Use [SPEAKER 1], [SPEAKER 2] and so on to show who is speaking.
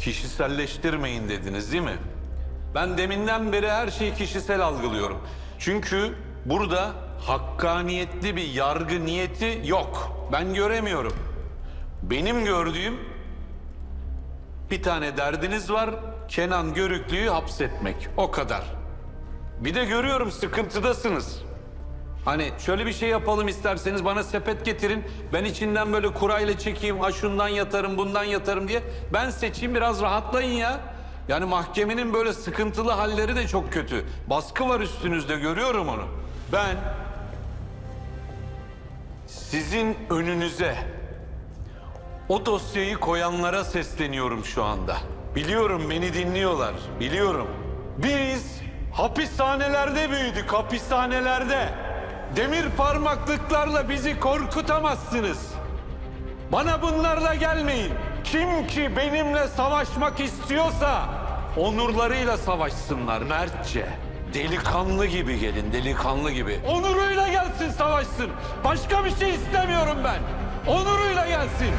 [SPEAKER 1] kişiselleştirmeyin dediniz değil mi? Ben deminden beri her şeyi kişisel algılıyorum. Çünkü burada hakkaniyetli bir yargı niyeti yok. Ben göremiyorum. Benim gördüğüm bir tane derdiniz var. Kenan Görüklü'yü hapsetmek. O kadar. Bir de görüyorum sıkıntıdasınız. Hani şöyle bir şey yapalım isterseniz bana sepet getirin. Ben içinden böyle kurayla çekeyim. Ha şundan yatarım, bundan yatarım diye. Ben seçeyim biraz rahatlayın ya. Yani mahkemenin böyle sıkıntılı halleri de çok kötü. Baskı var üstünüzde görüyorum onu. Ben sizin önünüze o dosyayı koyanlara sesleniyorum şu anda. Biliyorum beni dinliyorlar. Biliyorum. Biz hapishanelerde büyüdük, hapishanelerde. Demir parmaklıklarla bizi korkutamazsınız. Bana bunlarla gelmeyin. Kim ki benimle savaşmak istiyorsa onurlarıyla savaşsınlar mertçe. Delikanlı gibi gelin, delikanlı gibi. Onuruyla gelsin savaşsın. Başka bir şey istemiyorum ben. Onuruyla gelsin.